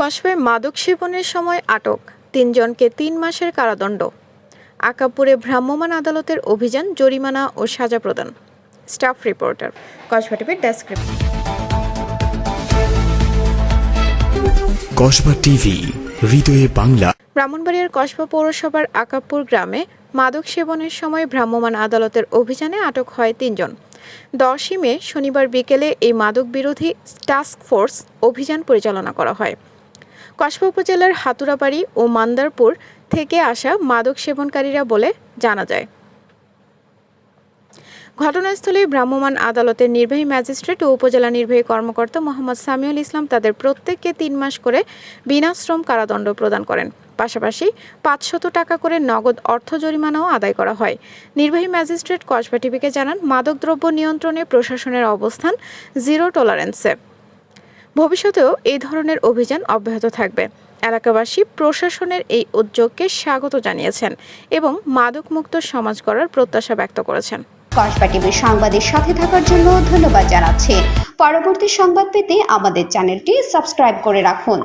কসবায় মাদক সেবনের সময় আটক তিনজনকে তিন মাসের কারাদণ্ড। আকাপুরে ভ্রাম্যমাণ আদালতের অভিযান জরিমানা ও সাজা প্রদান। স্টাফ রিপোর্টার কসবা টিভির ডেস্ক রিপোর্ট। কসবা টিভি হৃদয়ে বাংলা। ব্রাহ্মণবাড়িয়ার কসবা পৌরসভার আকাপুর গ্রামে মাদক সেবনের সময় ভ্রাম্যমাণ আদালতের অভিযানে আটক হয় তিনজন। দশই মে শনিবার বিকেলে এই মাদক বিরোধী টাস্ক ফোর্স অভিযান পরিচালনা করা হয়। কসবা উপজেলার হাতুরাবাড়ি ও মান্দারপুর থেকে আসা মাদক সেবনকারীরা বলে জানা যায়। ঘটনাস্থলে ভ্রাম্যমাণ আদালতের নির্বাহী ম্যাজিস্ট্রেট ও উপজেলা নির্বাহী কর্মকর্তা মোহাম্মদ সামিউল ইসলাম তাদের প্রত্যেককে তিন মাস করে বিনাশ্রম কারাদণ্ড প্রদান করেন। পাশাপাশি পাঁচশত টাকা করে নগদ অর্থ জরিমানাও আদায় করা হয়। নির্বাহী ম্যাজিস্ট্রেট কসবা টিভিকে জানান, মাদকদ্রব্য নিয়ন্ত্রণে প্রশাসনের অবস্থান, জিরো টলারেন্সে। ভবিষ্যতেও এই ধরনের অভিযান অব্যাহত থাকবে। এলাকাবাসী প্রশাসনের এই উদ্যোগকে স্বাগত জানিয়েছেন এবং মাদকমুক্ত সমাজ করার প্রত্যাশা ব্যক্ত করেছেন। কসবা টিভির সংবাদের সাথে থাকার জন্য ধন্যবাদ জানাচ্ছি। পরবর্তী সংবাদ পেতে আমাদের চ্যানেলটি সাবস্ক্রাইব করে রাখুন।